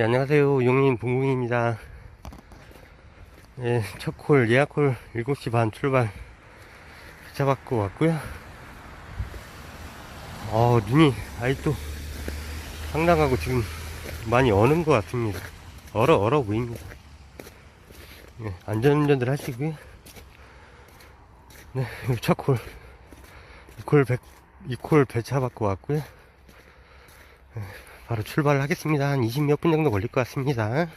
네, 안녕하세요. 용인 bun궁입니다. 네, 첫 콜, 예약콜 7시 반 출발 잡았고 왔고요. 어, 눈이 아직도 상당하고 지금 많이 어는 것 같습니다. 얼어, 얼어 보입니다. 네, 안전운전들 하시고요. 네, 여기 첫 콜. 2콜 100, 2콜 배차 받고 왔고요. 네, 바로 출발을 하겠습니다. 한 20 몇 분 정도 걸릴 것 같습니다.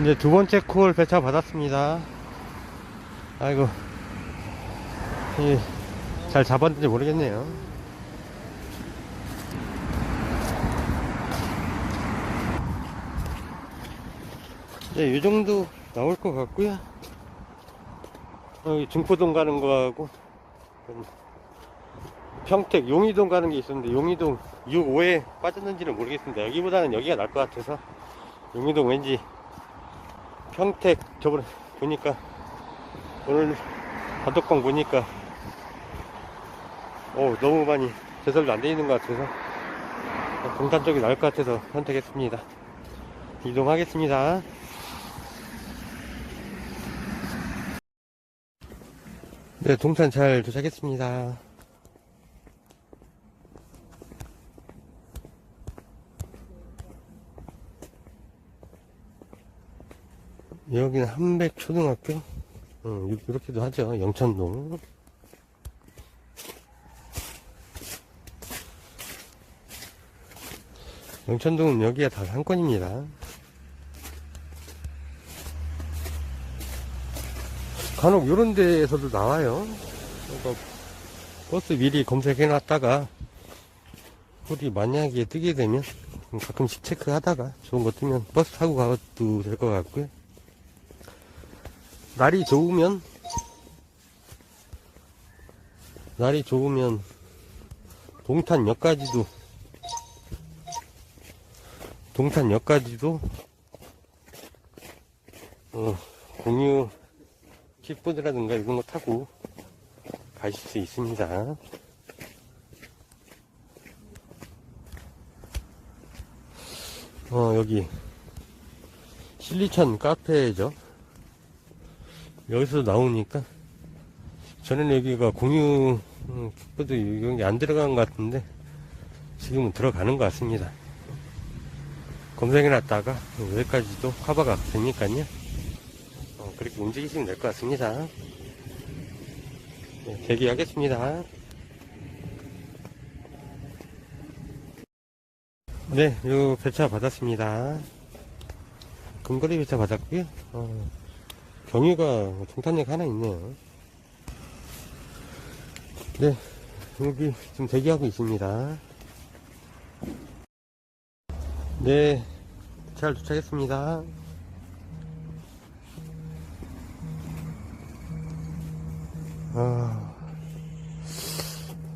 이제 두 번째 콜 배차 받았습니다. 아이고, 이, 잘 잡았는지 모르겠네요. 네, 이 정도 나올 것 같고요. 여기 중포동 가는 거하고, 음, 평택, 용이동 가는 게 있었는데, 용이동 6, 5에 빠졌는지는 모르겠습니다. 여기보다는 여기가 날 것 같아서, 용이동 왠지 평택 저번에 보니까 오늘 단톡방 보니까 어 너무 많이 제설도 안 돼 있는 것 같아서 동탄 쪽이 나을 것 같아서 선택했습니다. 이동하겠습니다. 네 동탄 잘 도착했습니다 여기는 한백 초등학교? 음, 이렇게도 하죠. 영천동. 영천동은 여기가 다 상권입니다. 간혹 이런 데에서도 나와요. 그러니까 버스 미리 검색해 놨다가 우리 만약에 뜨게 되면 가끔씩 체크하다가 좋은 거 뜨면 버스 타고 가도 될 것 같고요 날이 좋으면 날이 좋으면 동탄역까지도 동탄역까지도 어, 공유 킥보드라든가 이런 거 타고 가실 수 있습니다. 어, 여기 실리천 카페죠. 여기서 나오니까 전에는 여기가 공유 음, 킥보드 이런 게 안 들어간 것 같은데 지금은 들어가는 것 같습니다. 검색해 놨다가 여기까지도 커버가 되니까요. 어, 그렇게 움직이시면 될 것 같습니다. 네, 대기하겠습니다. 네, 요 배차 받았습니다. 근거리 배차 받았고요. 어, 경유가 동탄역 하나 있네요. 네, 여기 지금 대기하고 있습니다. 네, 잘 도착했습니다. 아,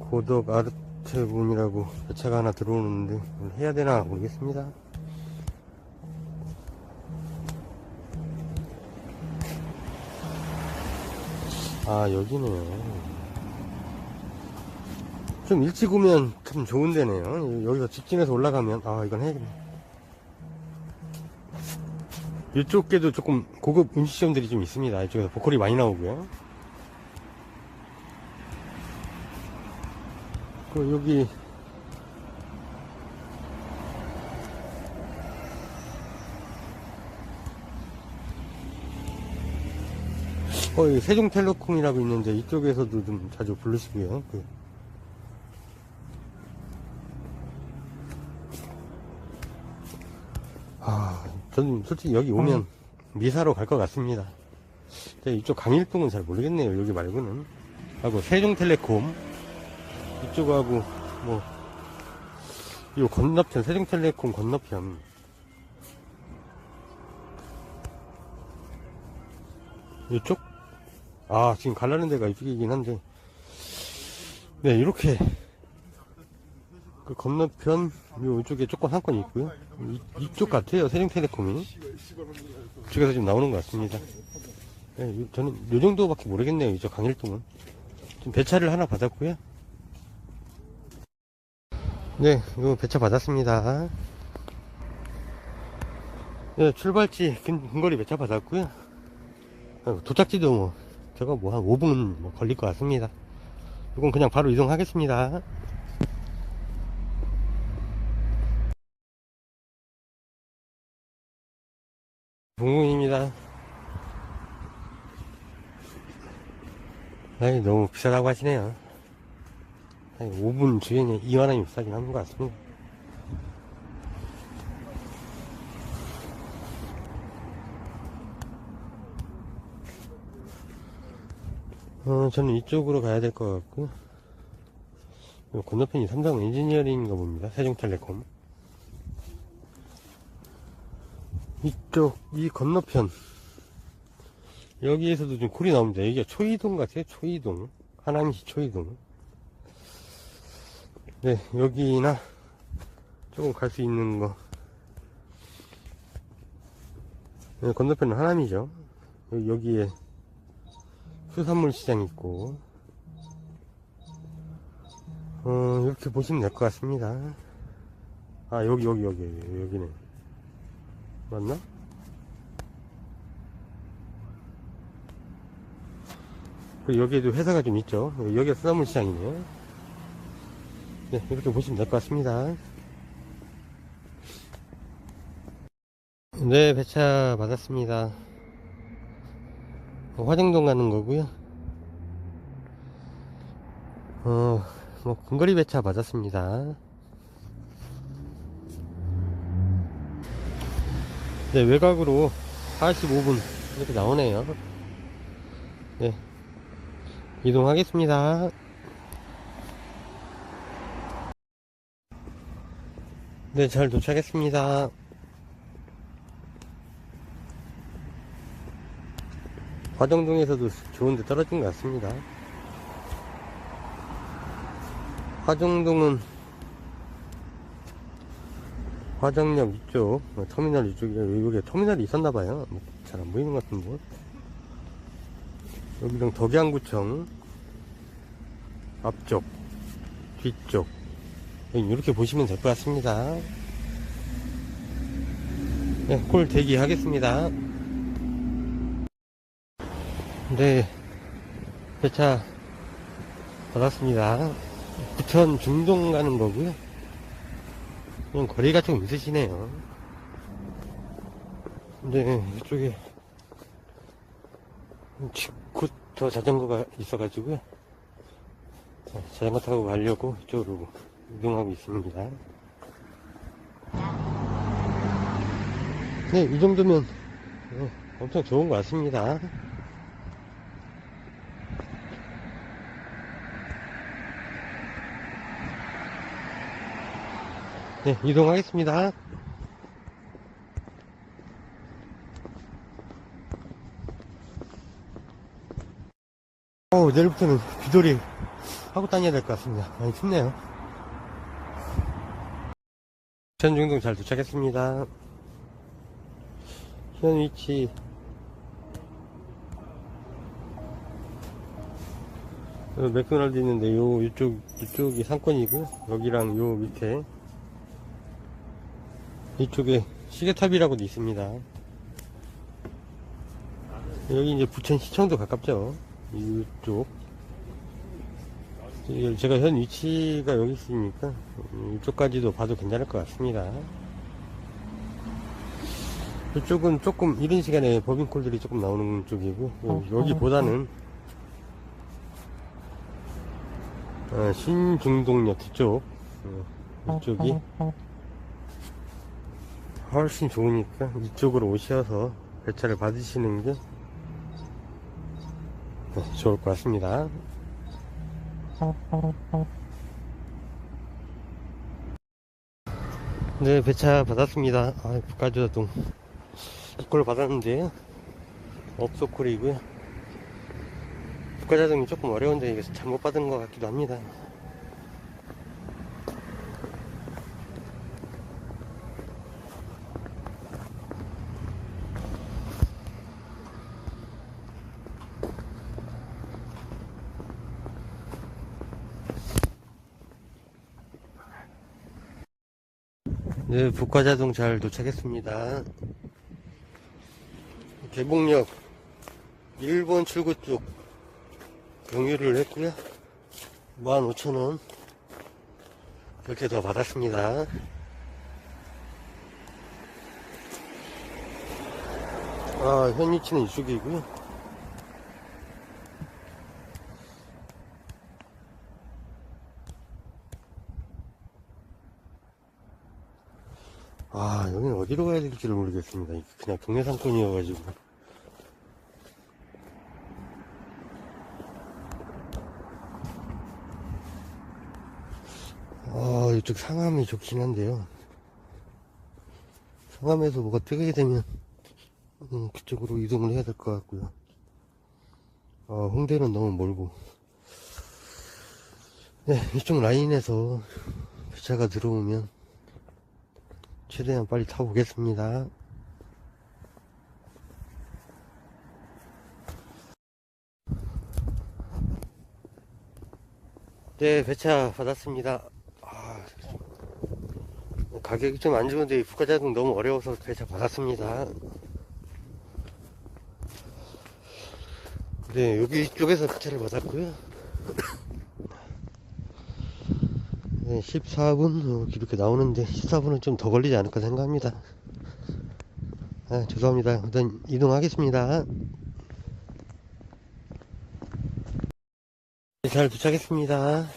고덕 아르테분이라고 배차가 하나 들어오는데 해야 되나 모르겠습니다. 아 여기네요 좀 일찍 오면 참 좋은 데네요 여기서 직진해서 올라가면 아 이건 해야겠네 이쪽에도 조금 고급 음식점들이 좀 있습니다. 이쪽에서 보컬이 많이 나오고요. 그 여기 어, 세종텔레콤이라고 있는데 이쪽에서도 좀 자주 부르시고요. 그 아, 저는 솔직히 여기 오면 미사로 갈 것 같습니다. 이쪽 강일동은 잘 모르겠네요. 여기 말고는. 하고 세종텔레콤 이쪽하고 뭐 이 건너편 세종텔레콤 건너편 이쪽? 아 지금 가려는 데가 이쪽이긴 한데. 네 이렇게. 그 건너편 요 이쪽에 조금 한건 있고요. 이, 이쪽 같아요 세종텔레콤이. 이쪽에서 지금 나오는 것 같습니다. 네, 요- 저는 요 정도밖에 모르겠네요 이쪽 강일동은. 지금 배차를 하나 받았고요. 네 이거 배차 받았습니다. 네 출발지 근, 근거리 배차 받았고요. 어, 도착지도 뭐 저거 뭐 한 5분 뭐 걸릴 것 같습니다. 이건 그냥 바로 이동하겠습니다. 동공입니다. 아이 너무 비싸다고 하시네요. 아니, 5분 주행에 2만원이 비싸긴 하는 것 같습니다 어, 저는 이쪽으로 가야 될 것 같고, 요 건너편이 삼성 엔지니어링인가 봅니다. 세종텔레콤. 이쪽, 이 건너편. 여기에서도 좀 콜이 나옵니다. 여기가 초이동 같아요. 초이동. 하남시 초이동. 네, 여기나 조금 갈 수 있는 거. 네, 건너편은 하남이죠. 여기- 여기에 수산물 시장 있고. 어 이렇게 보시면 될 것 같습니다. 아 여기 여기 여기 여기네. 맞나? 여기에도 회사가 좀 있죠. 여기가 수산물 시장이네요 네 이렇게 보시면 될 것 같습니다. 네 배차 받았습니다 화정동 가는 거고요. 어, 뭐 근거리 배차 받았습니다. 네, 외곽으로 45분 이렇게 나오네요. 네, 이동하겠습니다. 네, 잘 도착했습니다. 화정동에서도 좋은데 떨어진 것 같습니다. 화정동은 화정역 이쪽 어, 터미널 이쪽에 여기 터미널이 있었나봐요. 잘 안 보이는 것 같은데. 여기는 덕양구청 앞쪽 뒤쪽 이렇게 보시면 될 것 같습니다. 네, 콜 대기하겠습니다. 네, 배차 받았습니다. 부천 중동 가는 거고요. 그냥 거리가 좀 있으시네요. 네, 이쪽에 직구터 자전거가 있어가지고요. 자, 자전거 타고 가려고 이쪽으로 이동하고 있습니다. 네, 이 정도면 네, 엄청 좋은 것 같습니다. 네, 이동하겠습니다. 어 내일부터는 비돌이 하고 다녀야 될 것 같습니다. 많이 춥네요. 천중동 잘 도착했습니다. 현 위치 어, 맥도날드 있는데 요 이쪽 이쪽이 상권이고 여기랑 요 밑에 이쪽에 시계탑이라고도 있습니다. 여기 이제 부천 시청도 가깝죠. 이쪽. 이- 제가 현 위치가 여기 있으니까 이쪽까지도 봐도 괜찮을 것 같습니다. 이쪽은 조금 이른 시간에 법인콜들이 조금 나오는 쪽이고 요- 여기보다는 어, 신중동역 뒤쪽 어, 이쪽이 훨씬 좋으니까 이쪽으로 오셔서 배차를 받으시는 게 네, 좋을 것 같습니다. 네, 배차 받았습니다. 아, 북가주자동 이걸 받았는데 업소콜이고요. 북가자동이 조금 어려운데 이거 잘못 받은 것 같기도 합니다. 네, 북가자동 잘 도착했습니다. 개봉역 1번 출구 쪽 경유를 했고요. 15,000원 결제 더 받았습니다. 아, 현 위치는 이쪽이고요. 아, 여기는 어디로 가야 될지를 모르겠습니다. 그냥 동네 상권이어가지고. 아, 이쪽 상암이 좋긴 한데요. 상암에서 뭐가 뜨게 되면, 음, 그쪽으로 이동을 해야 될 것 같고요. 아, 홍대는 너무 멀고. 네, 이쪽 라인에서 배차가 들어오면, 최대한 빨리 타보겠습니다. 네, 배차 받았습니다. 아, 가격이 좀 안 좋은데 국가자동 너무 어려워서 배차 받았습니다. 네, 여기 쪽에서 배차를 받았고요. 네, 14분 이렇게 나오는데 14분은 좀 더 걸리지 않을까 생각합니다. 아, 죄송합니다. 일단 이동하겠습니다. 네, 잘 도착했습니다.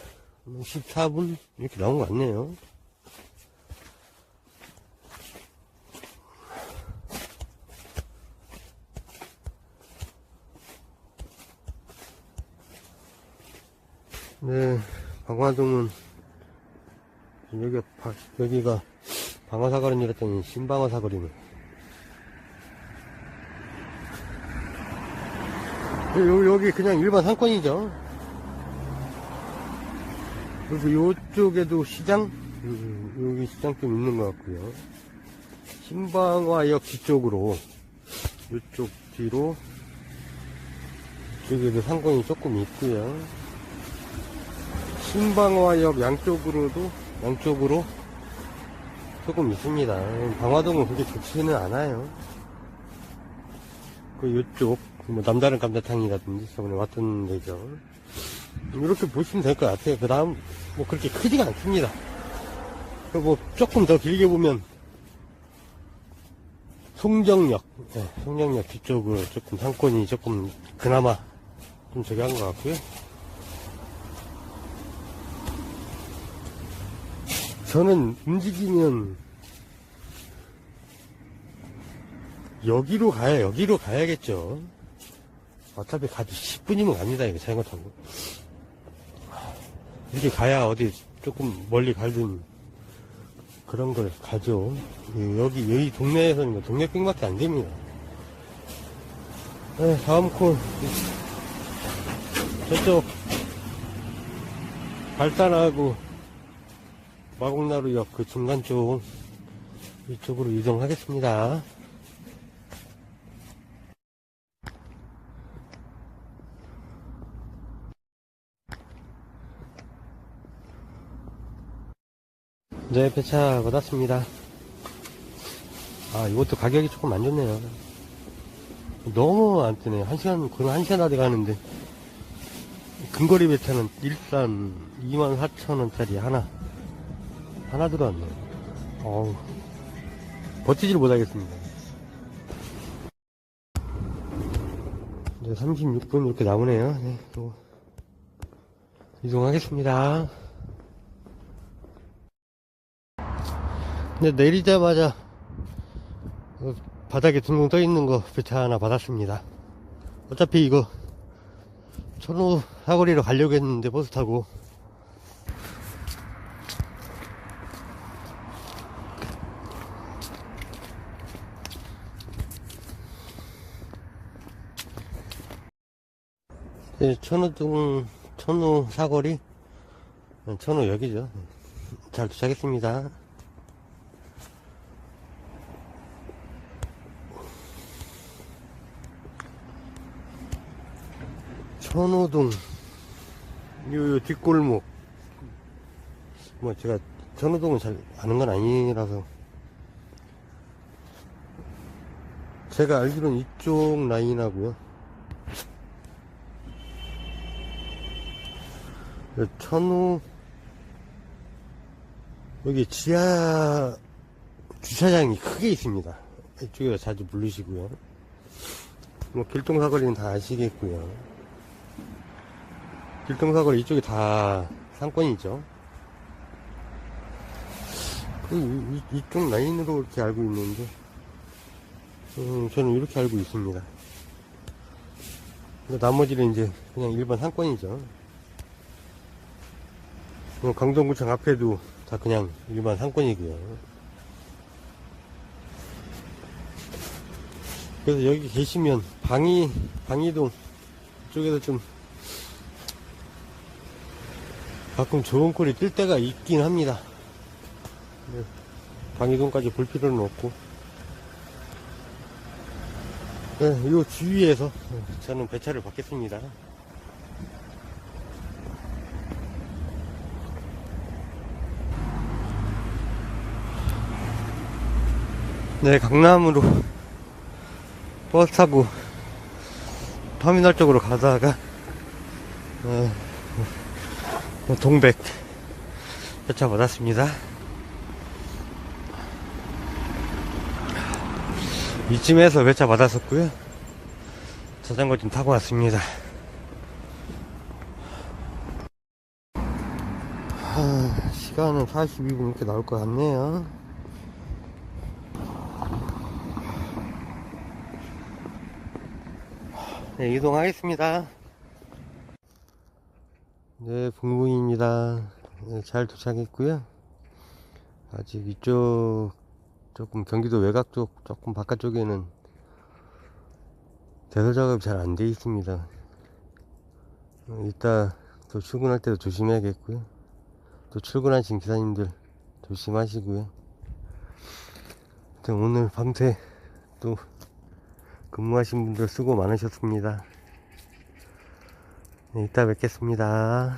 14분 이렇게 나온 것 같네요. 네, 방화동은 여기가, 바- 여기가 방어사거리였더니 신방어사거리네. 여기, 여기 그냥 일반 상권이죠. 그리고 요쪽에도 시장? 음, 여기 시장 좀 있는 것 같고요. 신방화역 뒤쪽으로, 이쪽 뒤로, 이쪽에도 상권이 조금 있고요. 신방화역 양쪽으로도 양쪽으로 조금 있습니다. 방화동은 그렇게 좋지는 않아요. 그 요쪽 뭐 남다른 감자탕이라든지 저번에 왔던 데죠. 이렇게 보시면 될 것 같아요. 그 다음 뭐 그렇게 크지가 않습니다. 그뭐 조금 더 길게 보면 송정역, 네, 송정역 뒤쪽으로 조금 상권이 조금 그나마 좀 저기 한 것 같고요. 저는 움직이면 여기로 가야 여기로 가야겠죠. 어차피 가도 10분이면 갑니다. 이거 자전거 타고. 이렇게 가야 어디 조금 멀리 갈든 그런 걸 가죠. 예, 여기 여기 동네에서는 뭐 동네 빙밖에 안 됩니다. 네, 다음 콜 저쪽 발산하고 마곡나루역 그 중간 쪽 이쪽으로 이동하겠습니다. 네, 배차 받았습니다. 아, 이것도 가격이 조금 안 좋네요. 너무 안 뜨네요. 한 시간, 거의 한 시간 다 돼가는데. 근거리 배차는 일산 24,000원짜리 하나. 하나 들어왔네. 어우. 버티질 못하겠습니다. 이제 36분 이렇게 남으네요. 네, 또 이동하겠습니다. 근데 내리자마자 어, 바닥에 둥둥 떠 있는 거 배차 하나 받았습니다. 어차피 이거 천호 사거리로 가려고 했는데 버스 타고 천호동 천호 사거리 네, 천호 여기죠. 잘 도착했습니다. 천호동 요, 요 뒷골목 뭐 제가 천호동은 잘 아는 건 아니라서 제가 알기로는 이쪽 라인 하고요 천호 여기 지하 주차장이 크게 있습니다 이쪽에서 자주 부르시고요 뭐 길동사거리는 다 아시겠고요 길동사거리 이쪽이 다 상권이죠. 그 이, 이- 이 쪽 라인으로 이렇게 알고 있는데, 음, 저는 이렇게 알고 있습니다. 근데 나머지는 이제 그냥 일반 상권이죠. 뭐 강동구청 앞에도 다 그냥 일반 상권이고요. 그래서 여기 계시면 방이, 방이동 쪽에서 좀 가끔 좋은 꼴이 뜰 때가 있긴 합니다. 네, 방이동까지 볼 필요는 없고. 네, 요 주위에서 저는 배차를 받겠습니다. 네, 강남으로 버스 타고 터미널 쪽으로 가다가, 어, 뭐 동백 배차 받았습니다. 이쯤에서 배차 받았었고요. 자전거 좀 타고 왔습니다. 하, 시간은 42분 이렇게 나올 것 같네요. 네, 이동하겠습니다. 네, 봉봉입니다. 네, 잘 도착했고요. 아직 이쪽 조금 경기도 외곽 쪽 조금 바깥쪽에는 대설 작업이 잘 안 돼 있습니다. 어, 이따 또 출근할 때도 조심해야겠고요. 또 출근하신 기사님들 조심하시고요. 오늘 밤새 또 근무하신 분들 수고 많으셨습니다. 네, 이따 뵙겠습니다.